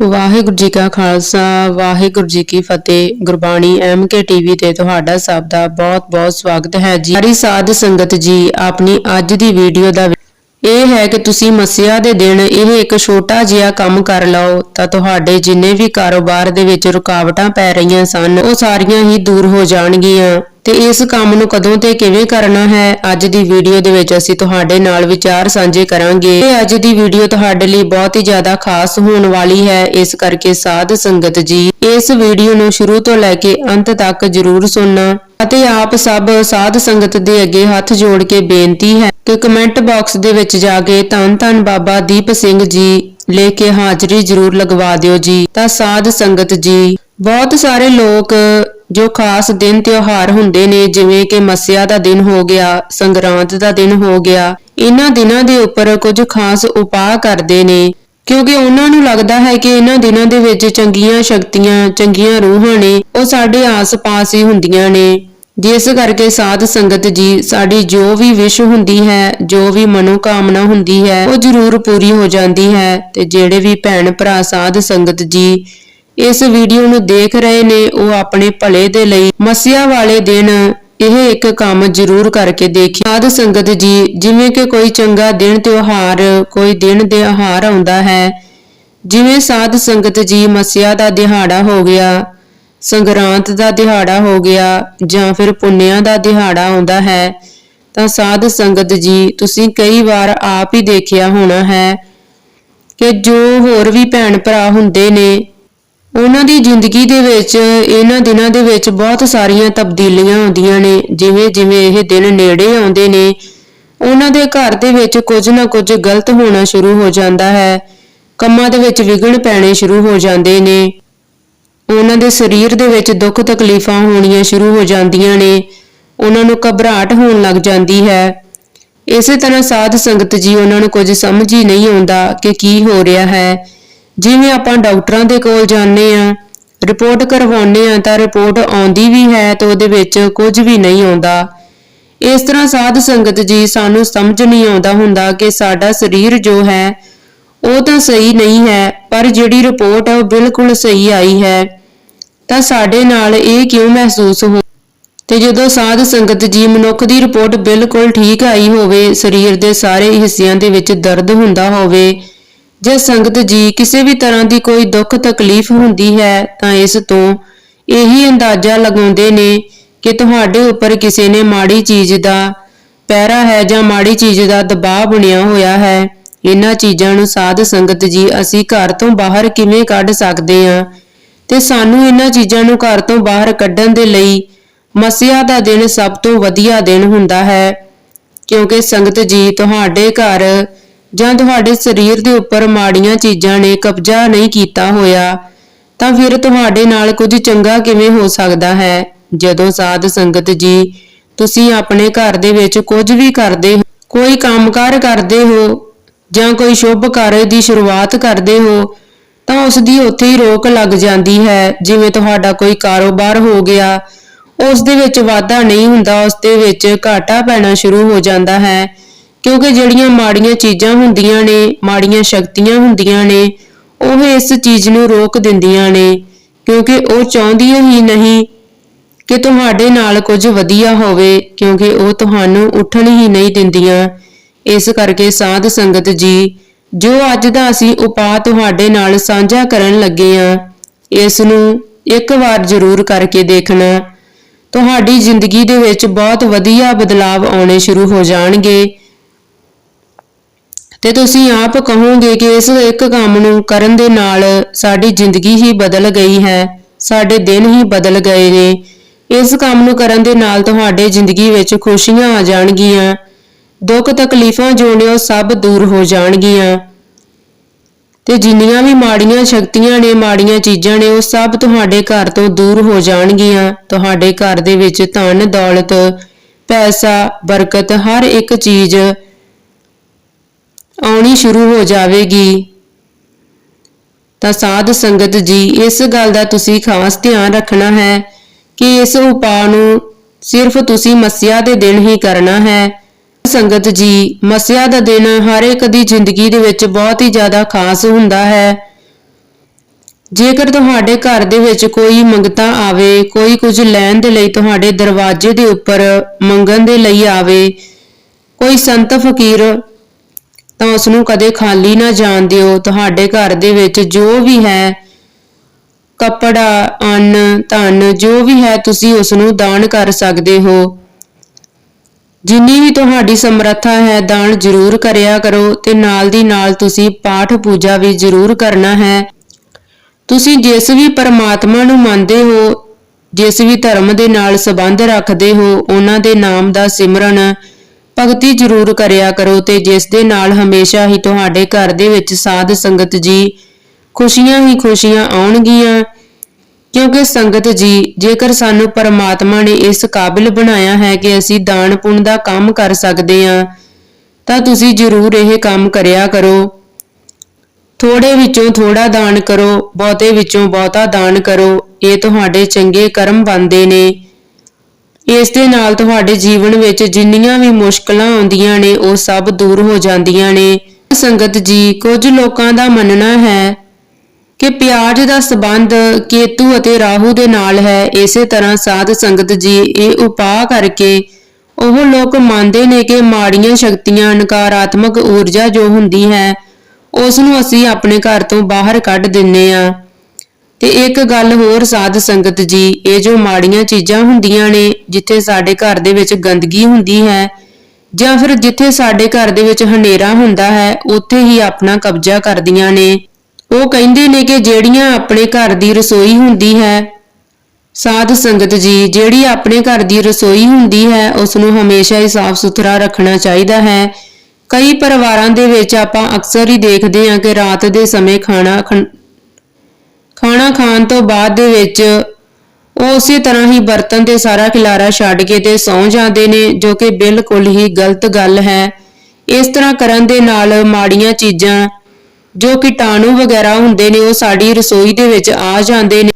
ਵਾਹਿਗੁਰੂ ਜੀ ਕਾ ਖਾਲਸਾ, ਵਾਹਿਗੁਰੂ ਜੀ ਕੀ ਫਤਿਹ। Gurbani MK TV ਤੇ ਤੁਹਾਡਾ ਸਭ ਦਾ ਬਹੁਤ-ਬਹੁਤ ਸਵਾਗਤ ਹੈ ਜੀ। ਸਾਰੀ ਸਾਧ ਸੰਗਤ ਜੀ, ਆਪਣੀ ਅੱਜ ਦੀ ਵੀਡੀਓ ਦਾ ਇਹ ਹੈ ਕਿ ਤੁਸੀਂ ਮੱਸਿਆ ਦੇ ਦਿਨ ਇਹ ਇੱਕ ਛੋਟਾ ਜਿਹਾ ਕੰਮ ਕਰ ਲਓ, ਤਾਂ ਤੁਹਾਡੇ ਜਿੰਨੇ ਵੀ ਕਾਰੋਬਾਰ ਦੇ ਵਿੱਚ ਰੁਕਾਵਟਾਂ ਪੈ ਰਹੀਆਂ ਸਨ, ਉਹ ਸਾਰੀਆਂ ਹੀ ਦੂਰ ਹੋ ਜਾਣਗੀਆਂ। ਤੇ ਇਸ ਕੰਮ ਨੂੰ ਕਦੋਂ ਤੇ ਕਿਵੇਂ ਕਰਨਾ ਹੈ, ਅੱਜ ਦੀ ਵੀਡੀਓ ਦੇ ਵਿੱਚ ਅਸੀਂ ਤੁਹਾਡੇ ਨਾਲ ਵਿਚਾਰ ਸਾਂਝੇ ਕਰਾਂਗੇ। ਇਹ ਅੱਜ ਦੀ ਵੀਡੀਓ ਤੁਹਾਡੇ ਲਈ ਬਹੁਤ ਹੀ ਜ਼ਿਆਦਾ ਖਾਸ ਹੋਣ ਵਾਲੀ ਹੈ, ਇਸ ਕਰਕੇ ਸਾਧ ਸੰਗਤ ਜੀ, ਇਸ ਵੀਡੀਓ ਨੂੰ ਸ਼ੁਰੂ ਤੋਂ ਲੈ ਕੇ ਅੰਤ ਤੱਕ ਜ਼ਰੂਰ ਸੁਣਨਾ ਅਤੇ ਆਪ ਸਭ ਸਾਧ ਸੰਗਤ ਦੇ ਅੱਗੇ ਹੱਥ ਜੋੜ ਕੇ ਬੇਨਤੀ ਹੈ ਕਿ ਕਮੈਂਟ ਬਾਕਸ ਦੇ ਵਿੱਚ ਜਾ ਕੇ ਧੰਨ ਧੰਨ ਬਾਬਾ ਦੀਪ ਸਿੰਘ ਜੀ ਲੈ ਕੇ ਹਾਜ਼ਰੀ ਜ਼ਰੂਰ ਲਗਵਾ ਦਿਓ ਜੀ। ਤਾਂ ਸਾਧ ਸੰਗਤ ਜੀ, ਬਹੁਤ ਸਾਰੇ ਲੋਕ ਜੋ ਖਾਸ ਦਿਨ ਤਿਉਹਾਰ ਹੁੰਦੇ ਨੇ, ਜਿਵੇਂ ਕਿ ਮੱਸਿਆ ਦਾ ਦਿਨ ਹੋ ਗਿਆ, ਸੰਗਰਾਂਦ ਦਾ ਦਿਨ ਹੋ ਗਿਆ, ਇਹਨਾਂ ਦਿਨਾਂ ਦੇ ਉੱਪਰ ਕੁਝ ਖਾਸ ਉਪਾਅ ਕਰਦੇ ਨੇ। ਕਿਉਂਕਿ ਉਹਨਾਂ ਨੂੰ ਲੱਗਦਾ ਹੈ ਕਿ ਇਹਨਾਂ ਦਿਨਾਂ ਦੇ ਵਿੱਚ ਚੰਗੀਆਂ ਸ਼ਕਤੀਆਂ, ਚੰਗੀਆਂ ਰੂਹਾਂ ਨੇ, ਉਹ ਸਾਡੇ ਆਸ-ਪਾਸ ਹੀ ਹੁੰਦੀਆਂ ਨੇ। ਜਿਸ ਕਰਕੇ ਸਾਧ ਸੰਗਤ ਜੀ, ਸਾਡੀ ਜੋ ਵੀ ਵਿਸ਼ ਹੁੰਦੀ ਹੈ, ਜੋ ਵੀ ਮਨੋਕਾਮਨਾ ਹੁੰਦੀ ਹੈ, ਉਹ ਜ਼ਰੂਰ ਪੂਰੀ ਹੋ ਜਾਂਦੀ ਹੈ। ਤੇ ਜਿਹੜੇ ਵੀ ਭੈਣ ਭਰਾ ਸਾਧ ਸੰਗਤ ਜੀ ਇਸ ਵੀਡੀਓ ਨੂੰ ਦੇਖ ਰਹੇ ਨੇ ਉਹ ਆਪਣੇ ਭਲੇ ਦੇ ਲਈ ਮਸਿਆ ਵਾਲੇ ਦਿਨ ਇਹ ਇੱਕ ਕੰਮ ਜ਼ਰੂਰ ਕਰਕੇ ਦੇਖੀ ਸਾਧ ਸੰਗਤ ਜੀ, ਜਿਵੇਂ ਕਿ ਕੋਈ ਚੰਗਾ ਦਿਨ ਤਿਉਹਾਰ, ਕੋਈ ਦਿਨ ਤਿਉਹਾਰ ਆਉਂਦਾ ਹੈ, ਜਿਵੇਂ ਸਾਧ ਸੰਗਤ ਜੀ ਮਸਿਆ ਦਾ ਦਿਹਾੜਾ ਹੋ ਗਿਆ, ਸੰਗਰਾਂਤ ਦਾ ਦਿਹਾੜਾ ਹੋ ਗਿਆ ਜਾਂ ਫਿਰ ਪੁੰਨਿਆਂ ਦਾ ਦਿਹਾੜਾ ਆਉਂਦਾ ਹੈ, ਤਾਂ ਸਾਧ ਸੰਗਤ ਜੀ, ਤੁਸੀਂ ਕਈ ਵਾਰ ਆਪ ਹੀ ਦੇਖਿਆ ਹੋਣਾ ਹੈ ਕਿ ਜੋ ਹੋਰ ਵੀ ਭੈਣ ਭਰਾ ਹੁੰਦੇ ਨੇ ਉਹਨਾਂ ਦੀ ਜ਼ਿੰਦਗੀ ਦੇ ਵਿੱਚ, ਇਹਨਾਂ ਦਿਨਾਂ ਦੇ ਵਿੱਚ ਬਹੁਤ ਸਾਰੀਆਂ ਤਬਦੀਲੀਆਂ ਆਉਂਦੀਆਂ ਨੇ, ਜਿਵੇਂ ਜਿਵੇਂ ਇਹ ਦਿਨ ਨੇੜੇ ਆਉਂਦੇ ਨੇ, ਉਹਨਾਂ ਦੇ ਘਰ ਦੇ ਵਿੱਚ ਕੁਝ ਨਾ ਕੁਝ ਗਲਤ ਹੋਣਾ ਸ਼ੁਰੂ ਹੋ ਜਾਂਦਾ ਹੈ, ਕੰਮਾਂ ਦੇ ਵਿੱਚ ਵਿਗੜ ਪੈਣੇ ਸ਼ੁਰੂ ਹੋ ਜਾਂਦੇ ਨੇ, ਉਹਨਾਂ ਦੇ ਸਰੀਰ ਦੇ ਵਿੱਚ ਦੁੱਖ ਤਕਲੀਫਾਂ ਹੋਣੀਆਂ ਸ਼ੁਰੂ ਹੋ ਜਾਂਦੀਆਂ ਨੇ, ਉਹਨਾਂ ਨੂੰ ਘਬਰਾਹਟ ਹੋਣ ਲੱਗ ਜਾਂਦੀ ਹੈ। ਇਸੇ ਤਰ੍ਹਾਂ ਸਾਧ ਸੰਗਤ ਜੀ, ਉਹਨਾਂ ਨੂੰ ਕੁਝ ਸਮਝ ਹੀ ਨਹੀਂ ਆਉਂਦਾ ਕਿ ਕੀ ਹੋ ਰਿਹਾ ਹੈ। ਜਿਵੇਂ ਆਪਾਂ ਡਾਕਟਰਾਂ ਦੇ ਕੋਲ ਜਾਂਦੇ ਆ ਰਿਪੋਰਟ ਕਰਵਾਉਂਦੇ ਆ ਤਾਂ ਰਿਪੋਰਟ ਆਉਂਦੀ ਵੀ ਹੈ ਤੇ ਉਹਦੇ ਵਿੱਚ ਕੁਝ ਵੀ ਨਹੀਂ ਆਉਂਦਾ। ਇਸ ਤਰ੍ਹਾਂ ਸਾਧ ਸੰਗਤ ਜੀ ਸਾਨੂੰ ਸਮਝ ਨਹੀਂ ਆਉਂਦਾ ਹੁੰਦਾ ਕਿ ਸਾਡਾ ਸਰੀਰ ਜੋ ਹੈ, ਉਹ ਤਾਂ ਸਹੀ ਨਹੀਂ ਹੈ, ਪਰ ਜਿਹੜੀ ਰਿਪੋਰਟ ਹੈ ਉਹ ਬਿਲਕੁਲ ਸਹੀ ਆਈ ਹੈ। ਤਾਂ ਸਾਡੇ ਨਾਲ ਇਹ ਕਿਉਂ ਮਹਿਸੂਸ ਹੋ ਤੇ ਜਦੋਂ ਸਾਧ ਸੰਗਤ ਜੀ ਮਨੁੱਖ ਦੀ ਰਿਪੋਰਟ ਬਿਲਕੁਲ ਠੀਕ ਆਈ ਹੋਵੇ, ਸਰੀਰ ਦੇ ਸਾਰੇ ਹਿੱਸਿਆਂ ਦੇ ਵਿੱਚ ਦਰਦ ਹੁੰਦਾ ਹੋਵੇ ਜੇ ਸੰਗਤ ਜੀ ਕਿਸੇ ਵੀ ਤਰ੍ਹਾਂ ਦੀ ਕੋਈ ਦੁੱਖ ਤਕਲੀਫ ਹੁੰਦੀ ਹੈ ਤਾਂ ਇਸ ਤੋਂ ਇਹੀ ਅੰਦਾਜ਼ਾ ਲਗਾਉਂਦੇ ਨੇ ਕਿ ਤੁਹਾਡੇ ਉੱਪਰ ਕਿਸੇ ਨੇ ਮਾੜੀ ਚੀਜ਼ ਦਾ ਪਹਿਰਾ ਹੈ ਜਾਂ ਮਾੜੀ ਚੀਜ਼ ਦਾ ਦਬਾਅ ਬਣਿਆ ਹੋਇਆ ਹੈ, ਇਹਨਾਂ ਚੀਜ਼ਾਂ ਨੂੰ ਸਾਧ ਸੰਗਤ ਜੀ ਅਸੀਂ ਘਰ ਤੋਂ ਬਾਹਰ ਕਿਵੇਂ ਕੱਢ ਸਕਦੇ ਹਾਂ? ਤੇ ਸਾਨੂੰ ਇਹਨਾਂ ਚੀਜ਼ਾਂ ਨੂੰ ਘਰ ਤੋਂ ਬਾਹਰ ਕੱਢਣ ਦੇ ਲਈ ਮਸਿਆ ਦਾ ਦਿਨ ਸਭ ਤੋਂ ਵਧੀਆ ਦਿਨ ਹੁੰਦਾ ਹੈ, ਕਿਉਂਕਿ ਸੰਗਤ ਜੀ ਤੁਹਾਡੇ ਘਰ ਜਾਂ ਤੁਹਾਡੇ ਸਰੀਰ ਦੇ ਉੱਪਰ ਮਾੜੀਆਂ ਚੀਜ਼ਾਂ ਨੇ ਕਬਜ਼ਾ ਨਹੀਂ ਕੀਤਾ ਹੋਇਆ, ਤਾਂ ਫਿਰ ਤੁਹਾਡੇ ਨਾਲ ਕੁਝ ਚੰਗਾ ਕਿਵੇਂ ਹੋ ਸਕਦਾ ਹੈ? ਜਦੋਂ ਸਾਧ ਸੰਗਤ ਜੀ, ਤੁਸੀਂ ਆਪਣੇ ਘਰ ਦੇ ਵਿੱਚ ਕੁਝ ਵੀ ਕਰਦੇ ਹੋ, ਕੋਈ ਕੰਮਕਾਰ ਕਰਦੇ ਹੋ ਜਾਂ ਕੋਈ ਸ਼ੁਭ ਕਾਰਜ ਦੀ ਸ਼ੁਰੂਆਤ ਕਰਦੇ ਹੋ, ਤਾਂ ਉਸ ਦੀ ਉੱਥੇ ਹੀ ਰੋਕ ਲੱਗ ਜਾਂਦੀ ਹੈ। ਜਿਵੇਂ ਤੁਹਾਡਾ ਕੋਈ ਕਾਰੋਬਾਰ ਹੋ ਗਿਆ, ਉਸ ਦੇ ਵਿੱਚ ਵਾਧਾ ਨਹੀਂ ਹੁੰਦਾ, ਉਸ ਦੇ ਵਿੱਚ ਘਾਟਾ ਪੈਣਾ ਸ਼ੁਰੂ ਹੋ ਜਾਂਦਾ ਹੈ। ਕਿਉਂਕਿ ਜਿਹੜੀਆਂ ਮਾੜੀਆਂ ਚੀਜ਼ਾਂ ਹੁੰਦੀਆਂ ਨੇ, ਮਾੜੀਆਂ ਸ਼ਕਤੀਆਂ ਹੁੰਦੀਆਂ ਨੇ, ਉਹ ਇਸ ਚੀਜ਼ ਨੂੰ ਰੋਕ ਦਿੰਦੀਆਂ ਨੇ, ਕਿਉਂਕਿ ਉਹ ਚਾਹੁੰਦੀਆਂ ਹੀ ਨਹੀਂ ਕਿ ਤੁਹਾਡੇ ਨਾਲ ਕੁਝ ਵਧੀਆ ਹੋਵੇ, ਕਿਉਂਕਿ ਉਹ ਤੁਹਾਨੂੰ ਉੱਠਣ ਹੀ ਨਹੀਂ ਦਿੰਦੀਆਂ। ਇਸ ਕਰਕੇ ਸਾਧ ਸੰਗਤ ਜੀ, ਜੋ ਅੱਜ ਦਾ ਅਸੀਂ ਉਪਾਅ ਤੁਹਾਡੇ ਨਾਲ ਸਾਂਝਾ ਕਰਨ ਲੱਗੇ ਆ ਇਸ ਨੂੰ ਇੱਕ ਵਾਰ ਜ਼ਰੂਰ ਕਰਕੇ ਦੇਖਣਾ। ਤੁਹਾਡੀ ਜ਼ਿੰਦਗੀ ਦੇ ਵਿੱਚ ਬਹੁਤ ਵਧੀਆ ਬਦਲਾਅ ਆਉਣੇ ਸ਼ੁਰੂ ਹੋ ਜਾਣਗੇ। ਤੇ ਤੁਸੀਂ ਆਪ ਕਹੋਗੇ ਕਿ ਇਸ ਇੱਕ ਕੰਮ ਨੂੰ ਕਰਨ ਦੇ ਨਾਲ ਸਾਡੀ ਜ਼ਿੰਦਗੀ ਹੀ ਬਦਲ ਗਈ ਹੈ, ਸਾਡੇ ਦਿਨ ਹੀ ਬਦਲ ਗਏ ਨੇ। ਇਸ ਕੰਮ ਨੂੰ ਕਰਨ ਦੇ ਨਾਲ ਤੁਹਾਡੇ ਜ਼ਿੰਦਗੀ ਵਿੱਚ ਖੁਸ਼ੀਆਂ ਆ ਜਾਣਗੀਆਂ, ਦੁੱਖ ਤਕਲੀਫਾਂ ਜੋ ਨੇ ਉਹ ਸਭ ਦੂਰ ਹੋ ਜਾਣਗੀਆਂ। ਤੇ ਜਿੰਨੀਆਂ ਵੀ ਮਾੜੀਆਂ ਸ਼ਕਤੀਆਂ ਨੇ, ਮਾੜੀਆਂ ਚੀਜ਼ਾਂ ਨੇ, ਉਹ ਸਭ ਤੁਹਾਡੇ ਘਰ ਤੋਂ ਦੂਰ ਹੋ ਜਾਣਗੀਆਂ। ਤੁਹਾਡੇ ਘਰ ਦੇ ਵਿੱਚ ਧਨ, ਦੌਲਤ, ਪੈਸਾ, ਬਰਕਤ, ਹਰ ਇੱਕ ਚੀਜ਼ ਆਉਣੀ ਸ਼ੁਰੂ ਹੋ ਜਾਵੇਗੀ। ਤਾਂ ਸਾਧ ਸੰਗਤ ਜੀ, ਇਸ ਗੱਲ ਦਾ ਤੁਸੀਂ ਖਾਸ ਧਿਆਨ ਰੱਖਣਾ ਹੈ ਕਿ ਇਸ ਉਪਾਅ ਨੂੰ ਸਿਰਫ ਤੁਸੀਂ ਮੱਸਿਆ ਦੇ ਦਿਨ ਹੀ ਕਰਨਾ ਹੈ। ਸੰਗਤ ਜੀ, ਮੱਸਿਆ ਦਾ ਦਿਨ ਹਰ ਇੱਕ ਦੀ ਜ਼ਿੰਦਗੀ ਦੇ ਵਿੱਚ ਬਹੁਤ ਹੀ ਜ਼ਿਆਦਾ ਖਾਸ ਹੁੰਦਾ ਹੈ। ਜੇਕਰ ਤੁਹਾਡੇ ਘਰ ਦੇ ਵਿੱਚ ਕੋਈ ਮੰਗਤਾ ਆਵੇ, ਕੋਈ ਕੁਝ ਲੈਣ ਦੇ ਲਈ ਤੁਹਾਡੇ ਦਰਵਾਜ਼ੇ ਦੇ ਉੱਪਰ ਮੰਗਣ ਦੇ ਲਈ ਆਵੇ, ਕੋਈ ਸੰਤ ਫਕੀਰ ਤਾਂ ਉਸ ਨੂੰ ਕਦੇ ਖਾਲੀ ਨਾ ਜਾਣ ਦਿਓ। ਤੁਹਾਡੇ ਘਰ ਦੇ ਵਿੱਚ ਜੋ ਵੀ ਹੈ, ਕੱਪੜਾ, ਅੰਨ, ਧਨ, ਜੋ ਵੀ ਹੈ, ਤੁਸੀਂ ਉਸ ਨੂੰ ਦਾਨ ਕਰ ਸਕਦੇ ਹੋ। ਜਿੰਨੀ ਵੀ ਤੁਹਾਡੀ ਸਮਰੱਥਾ ਹੈ, ਦਾਨ ਜ਼ਰੂਰ ਕਰਿਆ ਕਰੋ ਤੇ ਨਾਲ ਦੀ ਨਾਲ ਤੁਸੀਂ ਪਾਠ ਪੂਜਾ ਵੀ ਜ਼ਰੂਰ ਕਰਨਾ ਹੈ। ਤੁਸੀਂ ਜਿਸ ਵੀ ਪਰਮਾਤਮਾ ਨੂੰ ਮੰਨਦੇ ਹੋ, ਜਿਸ ਵੀ ਧਰਮ ਦੇ ਨਾਲ ਸੰਬੰਧ ਰੱਖਦੇ ਹੋ, ਉਹਨਾਂ ਦੇ ਨਾਮ ਦਾ ਸਿਮਰਨ ਭਗਤੀ ਜ਼ਰੂਰ ਕਰਿਆ ਕਰੋ ਤੇ ਜਿਸ ਦੇ ਨਾਲ ਹਮੇਸ਼ਾ ਹੀ ਤੁਹਾਡੇ ਘਰ ਦੇ ਵਿੱਚ ਸਾਧ ਸੰਗਤ ਜੀ ਖੁਸ਼ੀਆਂ ਹੀ ਖੁਸ਼ੀਆਂ ਆਉਣਗੀਆਂ। ਕਿਉਂਕਿ ਸੰਗਤ ਜੀ, ਜੇਕਰ ਸਾਨੂੰ ਪਰਮਾਤਮਾ ਨੇ ਇਸ ਕਾਬਿਲ ਬਣਾਇਆ ਹੈ ਕਿ ਅਸੀਂ ਦਾਨ ਪੁੰਨ ਦਾ ਕੰਮ ਕਰ ਸਕਦੇ ਹਾਂ, ਤਾਂ ਤੁਸੀਂ ਜ਼ਰੂਰ ਇਹ ਕੰਮ ਕਰਿਆ ਕਰੋ। ਥੋੜੇ ਵਿੱਚੋਂ ਥੋੜਾ ਦਾਨ ਕਰੋ, ਬਹੁਤੇ ਵਿੱਚੋਂ ਬਹੁਤਾ ਦਾਨ ਕਰੋ। ਇਹ ਤੁਹਾਡੇ ਚੰਗੇ ਕਰਮ ਬਣਦੇ ਨੇ। ਇਸ ਦੇ ਨਾਲ ਤੁਹਾਡੇ ਜੀਵਨ ਵਿੱਚ ਜਿੰਨੀਆਂ ਵੀ ਮੁਸ਼ਕਲਾਂ ਆਉਂਦੀਆਂ ਨੇ, ਉਹ ਸਭ ਦੂਰ ਹੋ ਜਾਂਦੀਆਂ ਨੇ। ਸੰਗਤ ਜੀ, ਕੁਝ ਲੋਕਾਂ ਦਾ ਮੰਨਣਾ ਹੈ ਕਿ ਪਿਆਜ਼ ਦਾ ਸਬੰਧ ਕੇਤੂ ਅਤੇ ਰਾਹੂ ਦੇ ਨਾਲ ਹੈ। ਇਸੇ ਤਰ੍ਹਾਂ ਸਾਧ ਸੰਗਤ ਜੀ, ਇਹ ਉਪਾਅ ਕਰਕੇ ਉਹ ਲੋਕ ਮੰਨਦੇ ਨੇ ਕਿ ਮਾੜੀਆਂ ਸ਼ਕਤੀਆਂ ਨਕਾਰਾਤਮਕ ਊਰਜਾ ਜੋ ਹੁੰਦੀ ਹੈ, ਉਸ ਨੂੰ ਅਸੀਂ ਆਪਣੇ ਘਰ ਤੋਂ ਬਾਹਰ ਕੱਢ ਦਿੰਨੇ ਆ ਤੇ ਇੱਕ ਗੱਲ ਹੋਰ ਸਾਧ ਸੰਗਤ ਜੀ, ਇਹ ਜੋ ਮਾੜੀਆਂ ਚੀਜ਼ਾਂ ਹੁੰਦੀਆਂ ਨੇ, ਜਿੱਥੇ ਸਾਡੇ ਘਰ ਦੇ ਵਿੱਚ ਗੰਦਗੀ ਹੁੰਦੀ ਹੈ, ਜਾਂ ਫਿਰ ਜਿੱਥੇ ਸਾਡੇ ਘਰ ਦੇ ਵਿੱਚ ਹਨੇਰਾ ਹੁੰਦਾ ਹੈ, ਉੱਥੇ ਹੀ ਆਪਣਾ ਕਬਜ਼ਾ ਕਰਦੀਆਂ ਨੇ। ਉਹ ਕਹਿੰਦੇ ਨੇ ਕਿ ਜਿਹੜੀਆਂ ਆਪਣੇ ਘਰ ਦੀ ਰਸੋਈ ਹੁੰਦੀ ਹੈ, ਸਾਧ ਸੰਗਤ ਜੀ, ਜਿਹੜੀ ਆਪਣੇ ਘਰ ਦੀ ਰਸੋਈ ਹੁੰਦੀ ਹੈ ਉਸ ਨੂੰ ਹਮੇਸ਼ਾ ਹੀ ਸਾਫ਼ ਸੁਥਰਾ ਰੱਖਣਾ ਚਾਹੀਦਾ ਹੈ। ਕਈ ਪਰਿਵਾਰਾਂ ਦੇ ਵਿੱਚ ਆਪਾਂ ਅਕਸਰ ਹੀ ਦੇਖਦੇ ਹਾਂ ਕਿ ਰਾਤ ਦੇ ਸਮੇਂ ਖਾਣਾ ਖਾਣਾ ਖਾਣ ਤੋਂ ਬਾਅਦ ਦੇ ਵਿੱਚ ਉਹ ਉਸੇ ਤਰ੍ਹਾਂ ਹੀ ਬਰਤਨ ਤੇ ਸਾਰਾ ਖਿਲਾਰਾ ਛੱਡ ਕੇ ਤੇ ਸੌਂ ਜਾਂਦੇ ਨੇ, ਜੋ ਕਿ ਬਿਲਕੁਲ ਹੀ ਗਲਤ ਗੱਲ ਹੈ। ਇਸ ਤਰ੍ਹਾਂ ਕਰਨ ਦੇ ਨਾਲ ਮਾੜੀਆਂ ਚੀਜ਼ਾਂ, ਜੋ ਕੀਟਾਣੂ ਵਗੈਰਾ ਹੁੰਦੇ ਨੇ, ਉਹ ਸਾਡੀ ਰਸੋਈ ਦੇ ਵਿੱਚ ਆ ਜਾਂਦੇ ਨੇ।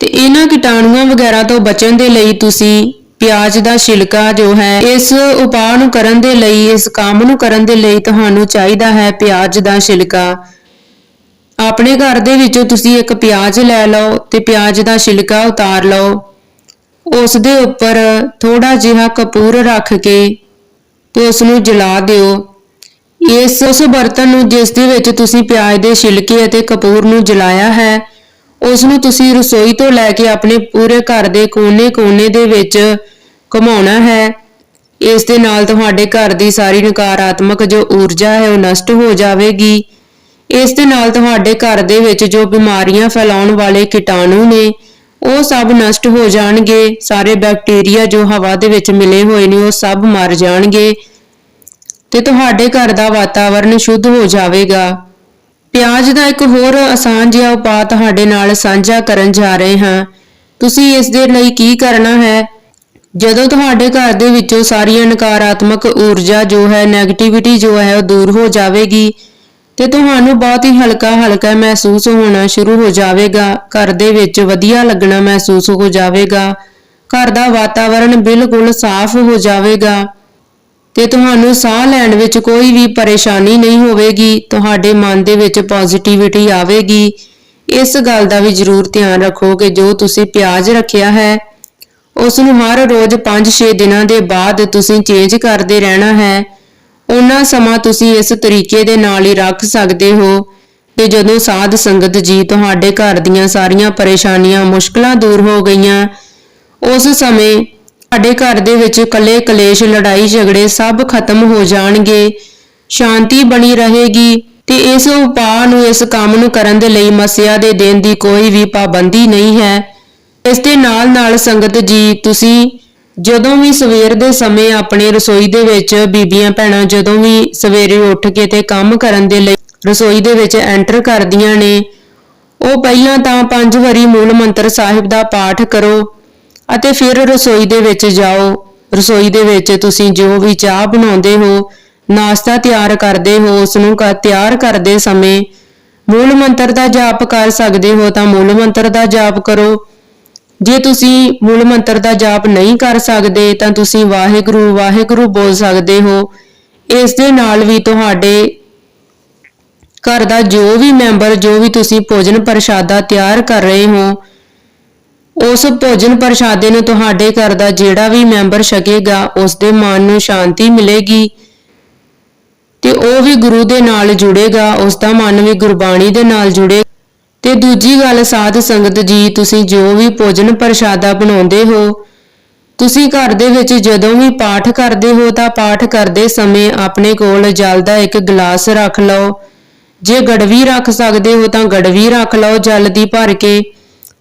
ਤੇ ਇਹਨਾਂ ਕੀਟਾਣੂਆਂ ਵਗੈਰਾ ਤੋਂ ਬਚਣ ਦੇ ਲਈ ਤੁਸੀਂ ਪਿਆਜ਼ ਦਾ ਛਿਲਕਾ ਜੋ ਹੈ, ਇਸ ਉਪਾਅ ਨੂੰ ਕਰਨ ਦੇ ਲਈ, ਇਸ ਕੰਮ ਨੂੰ ਕਰਨ ਦੇ ਲਈ ਤੁਹਾਨੂੰ ਚਾਹੀਦਾ ਹੈ ਪਿਆਜ਼ ਦਾ ਛਿਲਕਾ। ਆਪਣੇ ਘਰ ਦੇ ਵਿੱਚੋਂ ਤੁਸੀਂ ਇੱਕ ਪਿਆਜ਼ ਲੈ ਲਓ ਤੇ ਪਿਆਜ਼ ਦਾ ਛਿਲਕਾ ਉਤਾਰ ਲਓ। ਉਸ ਦੇ ਉੱਪਰ ਥੋੜਾ ਜਿਹਾ ਕਪੂਰ ਰੱਖ ਕੇ ਤੇ ਉਸ ਨੂੰ ਜਲਾ ਦਿਓ। ਇਸ, ਉਸ ਬਰਤਨ ਨੂੰ ਜਿਸ ਦੇ ਵਿੱਚ ਤੁਸੀਂ ਪਿਆਜ਼ ਦੇ ਛਿਲਕੇ ਅਤੇ ਕਪੂਰ ਨੂੰ ਜਲਾਇਆ ਹੈ ਉਸ ਨੂੰ ਤੁਸੀਂ ਰਸੋਈ ਤੋਂ ਲੈ ਕੇ ਆਪਣੇ ਪੂਰੇ ਘਰ ਦੇ ਕੋਨੇ-ਕੋਨੇ ਦੇ ਵਿੱਚ ਘੁਮਾਉਣਾ ਹੈ। ਇਸ ਦੇ ਨਾਲ ਤੁਹਾਡੇ ਘਰ ਦੀ ਸਾਰੀ ਨਕਾਰਾਤਮਕ ਜੋ ਊਰਜਾ ਹੈ ਉਹ ਨਸ਼ਟ ਹੋ ਜਾਵੇਗੀ। ਇਸ ਦੇ ਨਾਲ ਤੁਹਾਡੇ ਘਰ ਦੇ ਵਿੱਚ ਜੋ ਬਿਮਾਰੀਆਂ ਫੈਲਾਉਣ ਵਾਲੇ ਕੀਟਾਣੂ ਨੇ, ਉਹ ਸਭ ਨਸ਼ਟ ਹੋ ਜਾਣਗੇ, ਸਾਰੇ ਬੈਕਟੀਰੀਆ ਜੋ ਹਵਾ ਦੇ ਵਿੱਚ ਮਿਲੇ ਹੋਏ ਨੇ, ਉਹ ਸਭ ਮਰ ਜਾਣਗੇ ਤੇ ਤੁਹਾਡੇ ਘਰ ਦਾ ਵਾਤਾਵਰਣ ਸ਼ੁੱਧ ਹੋ ਜਾਵੇਗਾ। ਪਿਆਜ਼ ਦਾ ਇੱਕ ਹੋਰ ਆਸਾਨ ਜਿਹਾ ਉਪਾਅ ਤੁਹਾਡੇ ਨਾਲ ਸਾਂਝਾ ਕਰਨ ਜਾ ਰਹੇ ਹਾਂ। ਤੁਸੀਂ ਇਸ ਦੇ ਲਈ ਕੀ ਕਰਨਾ ਹੈ? ਜਦੋਂ ਤੁਹਾਡੇ ਘਰ ਦੇ ਵਿੱਚੋਂ ਸਾਰੀਆਂ ਨਕਾਰਾਤਮਕ ਊਰਜਾ ਜੋ ਹੈ 네ਗੇਟਿਵਿਟੀ ਜੋ ਹੈ, ਉਹ ਦੂਰ ਹੋ ਜਾਵੇਗੀ ਤੇ ਤੁਹਾਨੂੰ ਬਹੁਤ ਹੀ ਹਲਕਾ ਹਲਕਾ ਮਹਿਸੂਸ ਹੋਣਾ ਸ਼ੁਰੂ ਹੋ ਜਾਵੇਗਾ। ਘਰ ਦੇ ਵਿੱਚ ਵਧੀਆ ਲੱਗਣਾ ਮਹਿਸੂਸ ਹੋ ਜਾਵੇਗਾ। ਘਰ ਦਾ ਵਾਤਾਵਰਣ ਬਿਲਕੁਲ ਸਾਫ਼ ਹੋ ਜਾਵੇਗਾ ਤੇ ਤੁਹਾਨੂੰ ਸਾਹ ਲੈਣ ਵਿੱਚ ਕੋਈ ਵੀ ਪਰੇਸ਼ਾਨੀ ਨਹੀਂ ਹੋਵੇਗੀ। ਤੁਹਾਡੇ ਮਨ ਦੇ ਵਿੱਚ ਪੋਜ਼ਿਟਿਵਿਟੀ ਆਵੇਗੀ। ਇਸ ਗੱਲ ਦਾ ਵੀ ਜ਼ਰੂਰ ਧਿਆਨ ਰੱਖੋ ਕਿ ਜੋ ਤੁਸੀਂ ਪਿਆਜ਼ ਰੱਖਿਆ ਹੈ ਉਸ ਨੂੰ ਹਰ ਰੋਜ਼ 5-6 ਦਿਨਾਂ ਦੇ ਬਾਅਦ ਤੁਸੀਂ ਚੇਂਜ ਕਰਦੇ ਰਹਿਣਾ ਹੈ। ਉਹਨਾਂ ਸਮਾਂ ਤੁਸੀਂ ਇਸ ਤਰੀਕੇ ਦੇ ਨਾਲ ਹੀ ਰੱਖ ਸਕਦੇ ਹੋ ਤੇ ਜਦੋਂ ਸਾਧ ਸੰਗਤ ਜੀ ਤੁਹਾਡੇ ਘਰ ਦੀਆਂ ਸਾਰੀਆਂ ਪਰੇਸ਼ਾਨੀਆਂ, ਮੁਸ਼ਕਲਾਂ ਦੂਰ ਹੋ ਗਈਆਂ, ਉਸ ਸਮੇਂ ਤੁਹਾਡੇ ਘਰ ਦੇ ਵਿੱਚ ਕਲੇ ਕਲੇਸ਼ ਲੜਾਈ ਝਗੜੇ ਸਭ ਖਤਮ ਹੋ ਜਾਣਗੇ, ਸ਼ਾਂਤੀ ਬਣੀ ਰਹੇਗੀ ਤੇ ਇਸ ਉਪਾਅ ਨੂੰ, ਇਸ ਕੰਮ ਨੂੰ ਕਰਨ ਦੇ ਲਈ ਮਸਿਆ ਦੇ ਦਿਨ ਦੀ ਕੋਈ ਵੀ ਪਾਬੰਦੀ ਨਹੀਂ ਹੈ। ਇਸ ਦੇ ਨਾਲ ਨਾਲ ਸੰਗਤ ਜੀ, ਤੁਸੀਂ ਜਦੋਂ ਵੀ ਸਵੇਰ ਦੇ ਸਮੇਂ ਆਪਣੇ ਰਸੋਈ ਦੇ ਵਿੱਚ ਬੀਬੀਆਂ ਭੈਣਾਂ ਜਦੋਂ ਵੀ ਸਵੇਰੇ ਉੱਠ ਕੇ ਤੇ ਕੰਮ ਕਰਨ ਦੇ ਲਈ ਰਸੋਈ ਦੇ ਵਿੱਚ ਐਂਟਰ ਕਰਦੀਆਂ ਨੇ, ਉਹ ਪਹਿਲਾਂ ਤਾਂ ਪੰਜ ਵਾਰੀ ਮੂਲ ਮੰਤਰ ਸਾਹਿਬ ਦਾ ਪਾਠ ਕਰੋ ਅਤੇ ਫਿਰ ਰਸੋਈ ਦੇ ਵਿੱਚ ਜਾਓ। ਰਸੋਈ ਦੇ ਵਿੱਚ ਤੁਸੀਂ ਜੋ ਵੀ ਚਾਹ ਬਣਾਉਂਦੇ ਹੋ, ਨਾਸ਼ਤਾ ਤਿਆਰ ਕਰਦੇ ਹੋ ਉਸ ਨੂੰ ਤਿਆਰ ਕਰਦੇ ਸਮੇਂ ਮੂਲ ਮੰਤਰ ਦਾ ਜਾਪ ਕਰ ਸਕਦੇ ਹੋ ਤਾਂ ਮੂਲ ਮੰਤਰ ਦਾ ਜਾਪ ਕਰੋ। ਜੇ ਤੁਸੀਂ ਮੂਲ ਮੰਤਰ ਦਾ ਜਾਪ ਨਹੀਂ ਕਰ ਸਕਦੇ, ਤਾਂ ਤੁਸੀਂ ਵਾਹਿਗੁਰੂ ਵਾਹਿਗੁਰੂ ਬੋਲ ਸਕਦੇ ਹੋ। ਇਸ ਦੇ ਨਾਲ ਵੀ ਤੁਹਾਡੇ ਘਰ ਦਾ ਜੋ ਵੀ ਮੈਂਬਰ, ਜੋ ਵੀ ਤੁਸੀਂ ਭੋਜਨ ਪ੍ਰਸ਼ਾਦਾ ਤਿਆਰ ਕਰ ਰਹੇ ਹੋ, ਉਸ ਭੋਜਨ ਪ੍ਰਸ਼ਾਦੇ ਨੂੰ ਤੁਹਾਡੇ ਘਰ ਦਾ ਜਿਹੜਾ ਵੀ ਮੈਂਬਰ ਛਕੇਗਾ, ਉਸ ਦੇ ਮਨ ਨੂੰ ਸ਼ਾਂਤੀ ਮਿਲੇਗੀ ਤੇ ਉਹ ਵੀ ਗੁਰੂ ਦੇ ਨਾਲ ਜੁੜੇਗਾ, ਉਸ ਦਾ ਮਨ ਵੀ ਗੁਰਬਾਣੀ ਦੇ ਨਾਲ ਜੁੜੇ ਤੇ ਦੂਜੀ ਗੱਲ, ਸਾਧ ਸੰਗਤ ਜੀ, ਤੁਸੀਂ ਜੋ ਵੀ ਭੋਜਨ ਪ੍ਰਸ਼ਾਦਾ ਬਣਾਉਂਦੇ ਹੋ, ਤੁਸੀਂ ਘਰ ਦੇ ਵਿੱਚ ਜਦੋਂ ਵੀ ਪਾਠ ਕਰਦੇ ਹੋ, ਤਾਂ ਪਾਠ ਕਰਦੇ ਸਮੇਂ ਆਪਣੇ ਕੋਲ ਜਲ ਦਾ ਇੱਕ ਗਲਾਸ ਰੱਖ ਲਓ। ਜੇ ਗੜਵੀ ਰੱਖ ਸਕਦੇ ਹੋ, ਤਾਂ ਗੜਵੀ ਰੱਖ ਲਓ ਜਲ ਦੀ ਭਰ ਕੇ।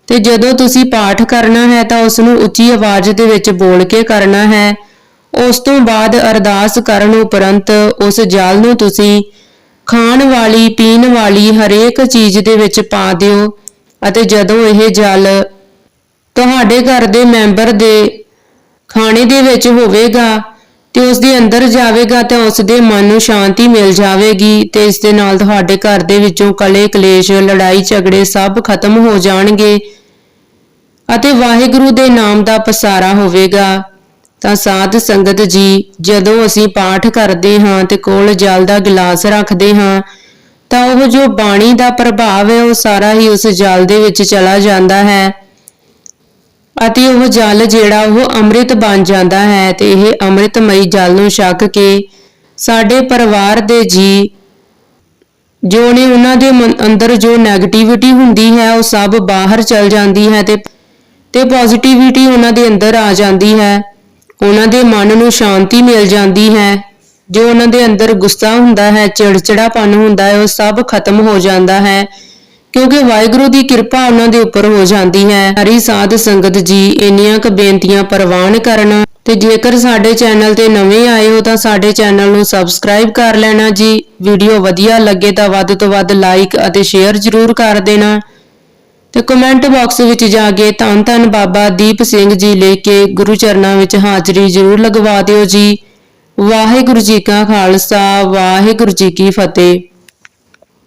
ਤੇ ਜਦੋਂ ਤੁਸੀਂ ਪਾਠ ਕਰਨਾ ਹੈ, ਤਾਂ ਉਸ ਨੂੰ ਉੱਚੀ ਆਵਾਜ਼ ਦੇ ਵਿੱਚ ਬੋਲ ਕੇ ਕਰਨਾ ਹੈ। ਉਸ ਤੋਂ ਬਾਅਦ ਅਰਦਾਸ ਕਰਨ ਉਪਰੰਤ ਉਸ ਜਲ ਨੂੰ ਤੁਸੀਂ ਖਾਣ ਵਾਲੀ, ਪੀਣ ਵਾਲੀ ਹਰੇਕ ਚੀਜ਼ ਦੇ ਵਿੱਚ ਪਾ ਦਿਓ ਅਤੇ ਜਦੋਂ ਇਹ ਜਲ ਤੁਹਾਡੇ ਘਰ ਦੇ ਮੈਂਬਰ ਦੇ ਖਾਣੇ ਦੇ ਵਿੱਚ ਹੋਵੇਗਾ ਤੇ ਉਸ ਦੇ ਅੰਦਰ ਜਾਵੇਗਾ ਤਾਂ ਉਸ ਦੇ ਮਨ ਨੂੰ ਸ਼ਾਂਤੀ ਮਿਲ ਜਾਵੇਗੀ ਤੇ ਇਸ ਦੇ ਨਾਲ ਤੁਹਾਡੇ ਘਰ ਦੇ ਵਿੱਚੋਂ ਕਲੇ, ਕਲੇਸ਼, ਲੜਾਈ, ਝਗੜੇ ਸਭ ਖਤਮ ਹੋ ਜਾਣਗੇ ਅਤੇ ਵਾਹਿਗੁਰੂ ਦੇ ਨਾਮ ਦਾ ਪਸਾਰਾ ਹੋਵੇਗਾ। ਤਾਂ ਸਾਧ ਸੰਗਤ ਜੀ, ਜਦੋਂ ਅਸੀਂ ਪਾਠ ਕਰਦੇ ਹਾਂ ਤੇ ਕੋਲ ਜਲ ਦਾ ਗਿਲਾਸ ਰੱਖਦੇ ਹਾਂ, ਤਾਂ ਉਹ ਜੋ ਬਾਣੀ ਦਾ ਪ੍ਰਭਾਵ ਹੈ, ਉਹ ਸਾਰਾ ਹੀ ਉਸ ਜਲ ਦੇ ਵਿੱਚ ਚਲਾ ਜਾਂਦਾ ਹੈ ਅਤੇ ਉਹ ਜਲ ਜਿਹੜਾ, ਉਹ ਅੰਮ੍ਰਿਤ ਬਣ ਜਾਂਦਾ ਹੈ ਤੇ ਇਹ ਅੰਮ੍ਰਿਤਮਈ ਜਲ ਨੂੰ ਛਕ ਕੇ ਸਾਡੇ ਪਰਿਵਾਰ ਦੇ ਜੀ, ਜੋ ਨੇ ਉਹਨਾਂ ਦੇ ਅੰਦਰ ਜੋ 네ਗੇਟਿਵਿਟੀ ਹੁੰਦੀ ਹੈ, ਉਹ ਸਭ ਬਾਹਰ ਚਲ ਜਾਂਦੀ ਹੈ ਤੇ ਤੇ ਪੋਜ਼ਿਟਿਵਿਟੀ ਉਹਨਾਂ ਦੇ ਅੰਦਰ ਆ ਜਾਂਦੀ ਹੈ। ਉਹਨਾਂ ਦੇ ਮਨ ਨੂੰ ਸ਼ਾਂਤੀ ਮਿਲ ਜਾਂਦੀ ਹੈ। ਜੋ ਉਹਨਾਂ ਦੇ ਅੰਦਰ ਗੁੱਸਾ ਹੁੰਦਾ ਹੈ, ਚਿੜਚਿੜਾਪਨ ਹੁੰਦਾ ਹੈ, ਉਹ ਸਭ ਖਤਮ ਹੋ ਜਾਂਦਾ ਹੈ। ਕਿਉਂਕਿ ਵਾਹਿਗੁਰੂ ਦੀ ਕਿਰਪਾ ਉਹਨਾਂ ਦੇ ਉੱਪਰ ਹੋ ਜਾਂਦੀ ਹੈ। ਹਰੀ ਸਾਧ ਸੰਗਤ ਜੀ ਇੰਨੀਆਂ ਕੁ ਬੇਨਤੀਆਂ ਪ੍ਰਵਾਨ ਕਰਨਾ। ਤੇ ਜੇਕਰ ਸਾਡੇ ਚੈਨਲ ਤੇ ਨਵੇਂ ਆਏ ਹੋ ਤਾਂ ਸਾਡੇ ਚੈਨਲ ਨੂੰ ਸਬਸਕ੍ਰਾਈਬ ਕਰ ਲੈਣਾ ਜੀ। ਵੀਡੀਓ ਵਧੀਆ ਲੱਗੇ ਤਾਂ ਵੱਧ ਤੋਂ ਵੱਧ ਲਾਈਕ ਅਤੇ ਸ਼ੇਅਰ ਜ਼ਰੂਰ ਕਰ ਦੇਣਾ। ਤੇ ਕਮੈਂਟ ਬਾਕਸ ਵਿੱਚ ਜਾ ਕੇ ਧੰਨ ਧੰਨ ਬਾਬਾ ਦੀਪ ਸਿੰਘ ਜੀ ਲੈ ਕੇ ਗੁਰੂ ਚਰਨਾਂ ਵਿੱਚ ਹਾਜ਼ਰੀ ਜ਼ਰੂਰ ਲਗਵਾ ਦਿਓ ਜੀ। ਵਾਹਿਗੁਰੂ ਜੀ ਕਾ ਖਾਲਸਾ, ਵਾਹਿਗੁਰੂ ਜੀ ਕੀ ਫਤਿਹ।